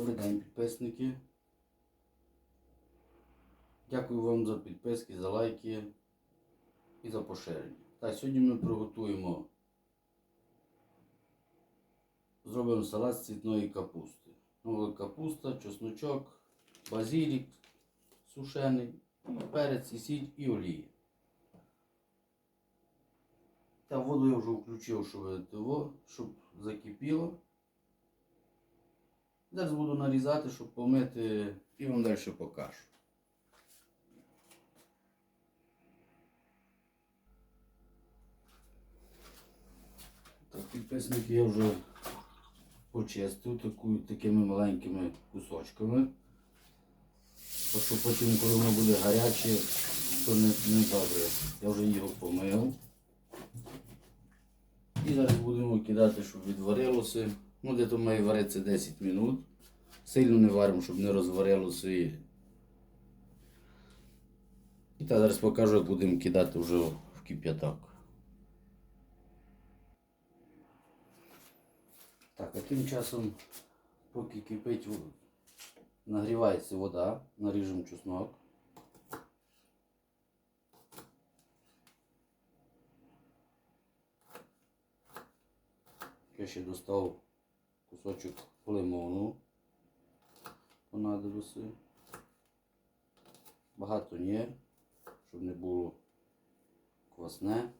Добрий день, підписники. Дякую вам за підписки, за лайки і за поширення. Так, сьогодні ми приготуємо, зробимо салат з цвітної капусти. Ну, капуста, чесночок, базилік сушений, перець, і сіль і олія. Та воду я вже включив, щоб закипіло. Зараз буду нарізати, щоб помити і вам далі покажу. Так, підписники я вже почистив таку, такими маленькими кусочками. Так що потім, коли воно буде гаряче, то не, не добре. Я вже його помив. І зараз будемо кидати, щоб відварилося. Ну, де то має варитися 10 минут. Сильно не варимо, щоб не розварилося. І, і так зараз покажу, як будемо кидати вже в кип'яток. Так, а тим часом, поки кипить, нагрівається вода, наріжемо чеснок. Я ще достав кусочок лимону. понадобиться. Багато ні, щоб не було квасне.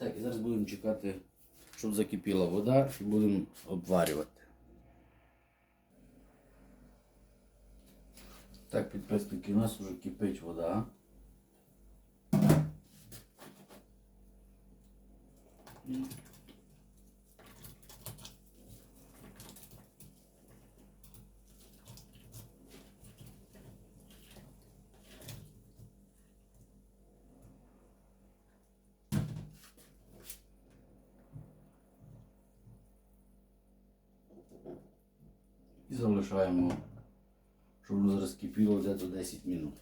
Так, і зараз будемо чекати, щоб закипіла вода і будемо обварювати. Так, підписники, у нас вже кипить вода. І залишаємо, щоб воно розкипіло десь до 10 минут.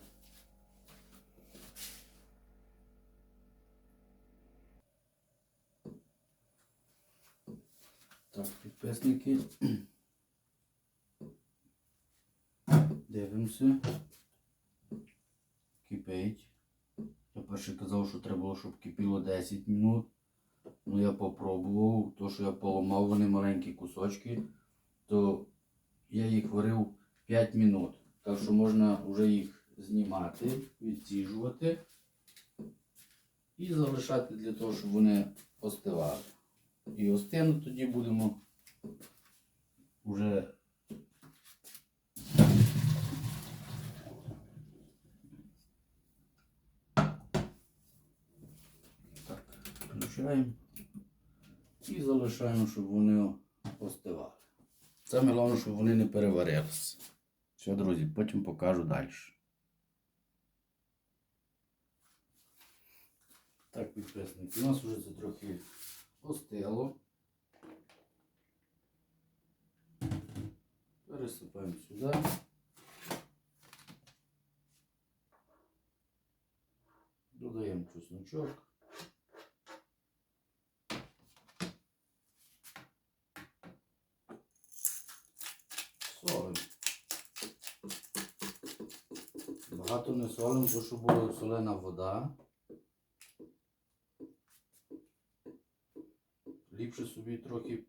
Так, підписники. Дивимося. Кипить. Я перше казав, що треба було, щоб кипіло 10 минут. Ну я попробував, то що я поламав вони маленькі кусочки, то я їх варив 5 минут. Так що можна вже їх знімати, відсіжувати і залишати для того, щоб вони остивали. І остинуть тоді будемо вже так, включаємо і залишаємо, щоб вони остивали. Саме головне, щоб вони не переварилися. Все, друзі, потім покажу далі. Так, підписники, у нас вже це трохи остило. Пересипаємо сюди. Додаємо чесночок. Багато не солимо, бо щоб була солена вода. Ліпше собі трохи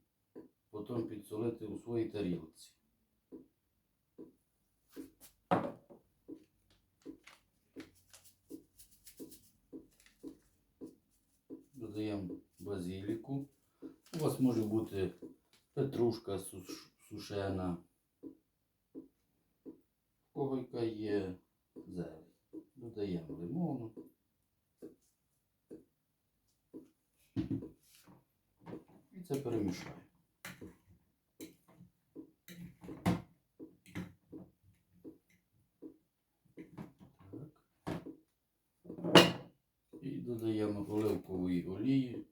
потім підсолити у своїй тарілці. Додаємо базиліку. У вас може бути петрушка сушена. В кого яка є зелень. Додаємо лимону. І це перемішаємо. І додаємо оливкової олії.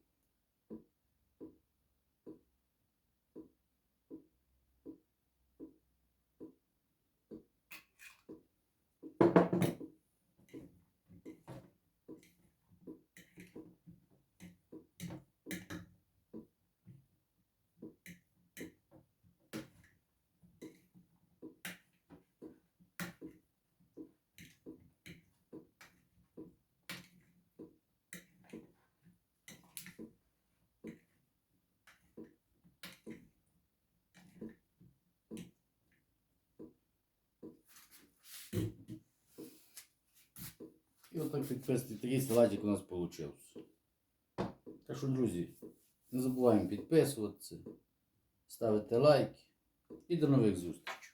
Отак підписуйте. Такий салатик у нас вийшов. Так що, друзі, не забуваємо підписуватися, ставити лайки і до нових зустрічей.